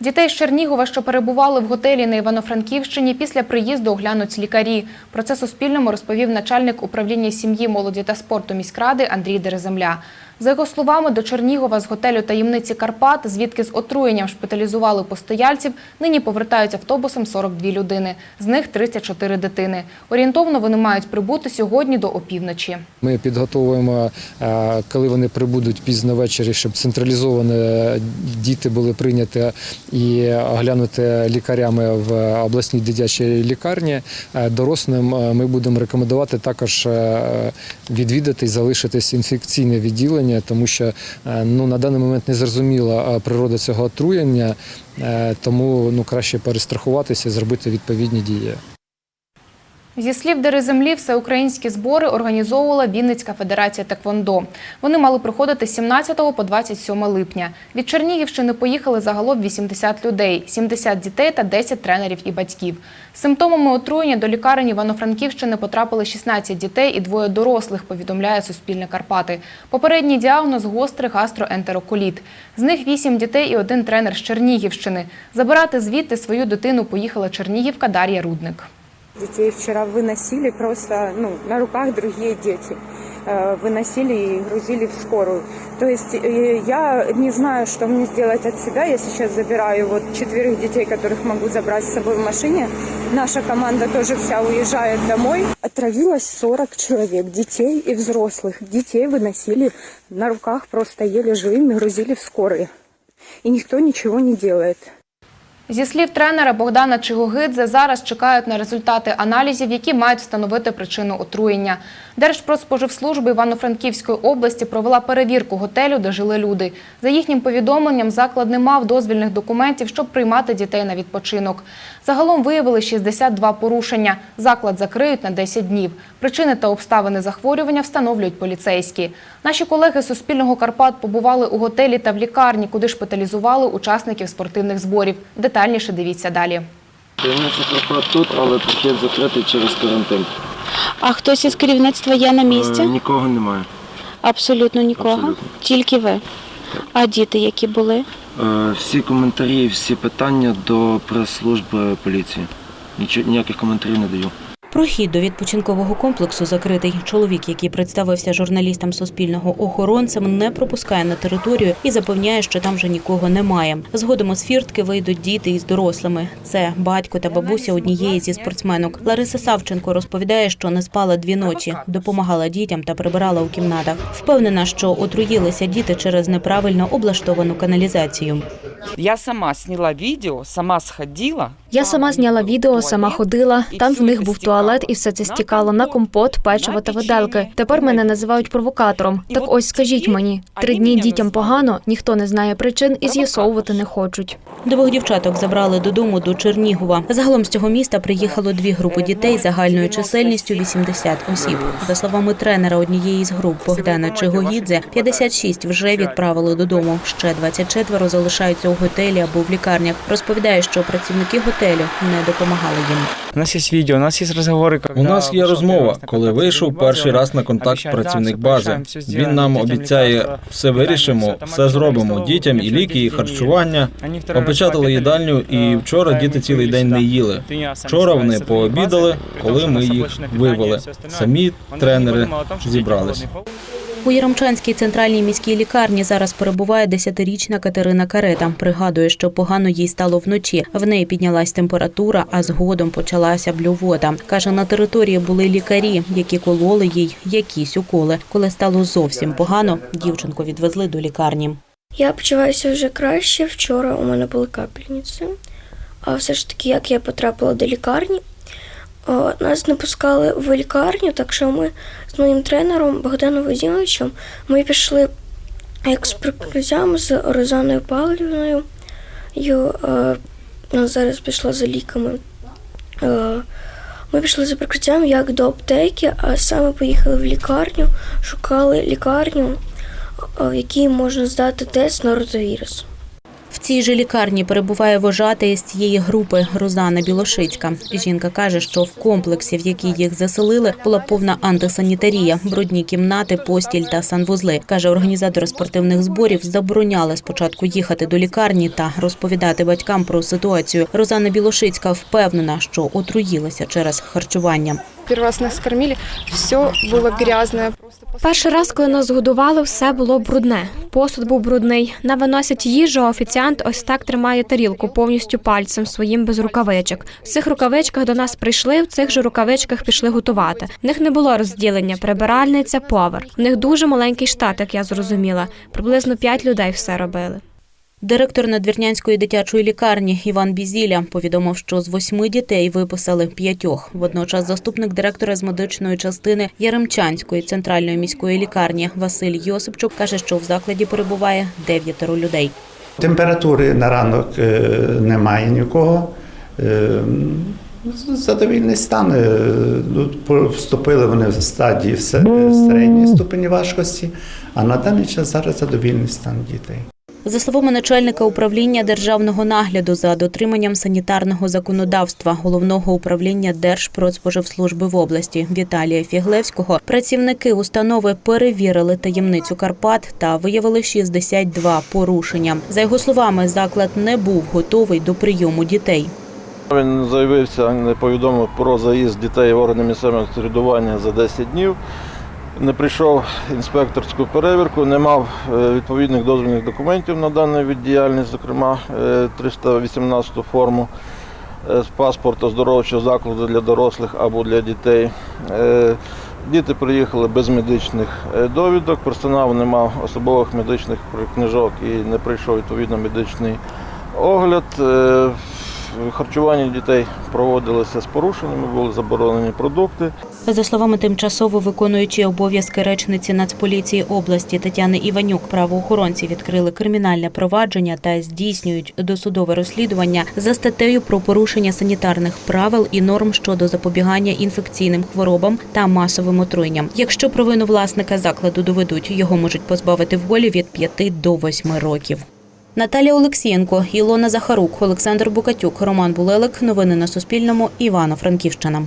Дітей з Чернігова, що перебували в готелі на Івано-Франківщині, після приїзду оглянуть лікарі. Про це Суспільному розповів начальник управління сім'ї, молоді та спорту міськради Андрій Дереземля. За його словами, до Чернігова з готелю таємниці Карпат, звідки з отруєнням шпиталізували постояльців, нині повертають автобусом 42 людини. З них 34 дитини. Орієнтовно вони мають прибути сьогодні до опівночі. Ми підготовуємо, е, коли вони прибудуть пізно ввечері, щоб централізовано діти були прийняті і оглянуті лікарями в обласній дитячій лікарні. Е, Дорослим е, ми будемо рекомендувати також відвідати і залишитись інфекційне відділення, тому що е, ну, на даний момент не зрозуміла е, природа цього отруєння, е, тому ну, краще перестрахуватися і зробити відповідні дії. Зі слів Дереземлі, всеукраїнські збори організовувала Вінницька федерація Теквондо. Вони мали проходити з 17 по 27 липня. Від Чернігівщини поїхали загалом 80 людей, 70 дітей та 10 тренерів і батьків. Симптомами отруєння до лікарень Івано-Франківщини потрапили 16 дітей і двоє дорослих, повідомляє Суспільне Карпати. Попередній діагноз – гострий гастроентероколіт. З них 8 дітей і один тренер з Чернігівщини. Забирати звідти свою дитину поїхала чернігівка Дар'я Рудник. Детей вчера выносили просто, ну, на руках другие дети. Э, Выносили и грузили в скорую. То есть э, я не знаю, что мне сделать от себя. Я сейчас забираю вот четверых детей, которых могу забрать с собой в машине. Наша команда тоже вся уезжает домой. Отравилось 40 человек, детей и взрослых. Детей выносили на руках, просто еле живыми, грузили в скорые. И никто ничего не делает. Зі слів тренера Богдана Чигогидзе, зараз чекають на результати аналізів, які мають встановити причину отруєння. Держпродспоживслужба Івано-Франківської області провела перевірку готелю, де жили люди. За їхнім повідомленням, заклад не мав дозвільних документів, щоб приймати дітей на відпочинок. Загалом виявили 62 порушення. Заклад закриють на 10 днів. Причини та обставини захворювання встановлюють поліцейські. Наші колеги з Суспільного Карпат побували у готелі та в лікарні, куди шпиталізували учасників спортивних зборів. Детальніше дивіться далі. Таємниця тут, але пакет закритий через карантин. А хтось із керівництва є на місці? Е, Нікого немає. Абсолютно нікого. Абсолютно. Тільки ви. А діти, які були? Е, Всі коментарі, всі питання до прес-служби поліції. Нічого, ніяких коментарів не даю. Прохід до відпочинкового комплексу закритий. Чоловік, який представився журналістам Суспільного охоронцем, не пропускає на територію і запевняє, що там вже нікого немає. Згодом з фіртки вийдуть діти із дорослими. Це батько та бабуся однієї зі спортсменок. Лариса Савченко розповідає, що не спала дві ночі, допомагала дітям та прибирала у кімнатах. Впевнена, що отруїлися діти через неправильно облаштовану каналізацію. Я сама сняла видео, сама сходила. Я сама зняла відео, сама ходила. Там в них був туалет, і все це стікало на компот, печиво та виделки. Тепер мене називають провокатором. Так ось скажіть мені, три дні дітям погано, ніхто не знає причин і з'ясовувати не хочуть. Двох дівчаток забрали додому до Чернігова. Загалом з цього міста приїхало дві групи дітей загальною чисельністю 80 осіб. За словами тренера однієї з груп Богдана Чигогідзе, 56 вже відправили додому. Ще 24 залишаються у готелі або в лікарнях. Розповідає, що працівники готелю не допомагали їм. У нас є відео, у нас є розговори. У нас є розмова, коли вийшов перший раз на контакт працівник бази. Він нам обіцяє, все вирішимо, все зробимо дітям і ліки, і харчування. Опечатали їдальню, і вчора діти цілий день не їли. Вчора вони пообідали, коли ми їх вивели. Самі тренери зібрались. У Яромчанській центральній міській лікарні зараз перебуває 10-річна Катерина Карета. Пригадує, що погано їй стало вночі. В неї піднялась температура, а згодом почалася блювота. Каже, на території були лікарі, які кололи їй якісь уколи. Коли стало зовсім погано, дівчинку відвезли до лікарні. Я почуваюся вже краще. Вчора у мене були капельниці. А все ж таки, як я потрапила до лікарні, нас не пускали в лікарню, так що ми з моїм тренером Богданом Водіновичем ми пішли як з Розаною Павлівною. Е, вона зараз пішла за ліками. Е, ми пішли за прикриттям як до аптеки, а саме поїхали в лікарню, шукали лікарню, е, в якій можна здати тест на ротавірус. В цій же лікарні перебуває вожатий з цієї групи Розана Білошицька. Жінка каже, що в комплексі, в який їх заселили, була повна антисанітарія, брудні кімнати, постіль та санвузли. каже, організатори спортивних зборів забороняли спочатку їхати до лікарні та розповідати батькам про ситуацію. Розана Білошицька впевнена, що отруїлася через харчування. Перший раз нас кормили, все було грязне. Перший раз, коли нас годували, все було брудне. Посуд був брудний. На виносять їжу, а офіціант ось так тримає тарілку повністю пальцем своїм без рукавичок. В цих рукавичках до нас прийшли, в цих же рукавичках пішли готувати. В них не було розділення, прибиральниця, повар. В них дуже маленький штат, як я зрозуміла. Приблизно п'ять людей все робили. Директор надвірнянської дитячої лікарні Іван Бізіля повідомив, що з восьми дітей виписали п'ятьох. Водночас заступник директора з медичної частини Яремчанської центральної міської лікарні Василь Йосипчук каже, що в закладі перебуває дев'ятеро людей. Температури на ранок е, немає нікого. Е, Задовільний стан. Е, Вступили вони в стадії середньої ступені важкості, а на даний час зараз задовільний стан дітей. За словами начальника управління державного нагляду за дотриманням санітарного законодавства головного управління Держпродспоживслужби в області Віталія Фіглевського, працівники установи перевірили таємницю Карпат та виявили 62 порушення. За його словами, заклад не був готовий до прийому дітей. Він заявився, не повідомив про заїзд дітей в органи місцевого самоврядування за 10 днів. Не прийшов інспекторську перевірку, не мав е, відповідних дозвільних документів на від діяльність, зокрема е, 318 форму е, паспорта оздоровчого закладу для дорослих або для дітей. Е, Діти приїхали без медичних е, довідок, персонал не мав особових медичних книжок і не прийшов відповідно медичний огляд. Харчування дітей проводилося з порушеннями, були заборонені продукти. За словами тимчасово виконуючої обов'язки речниці Нацполіції області Тетяни Іванюк, правоохоронці відкрили кримінальне провадження та здійснюють досудове розслідування за статтею про порушення санітарних правил і норм щодо запобігання інфекційним хворобам та масовим отруєнням. Якщо провину власника закладу доведуть, його можуть позбавити волі від 5 до 8 років. Наталія Олексієнко, Ілона Захарук, Олександр Букатюк, Роман Булелик. Новини на Суспільному. Івано-Франківщина.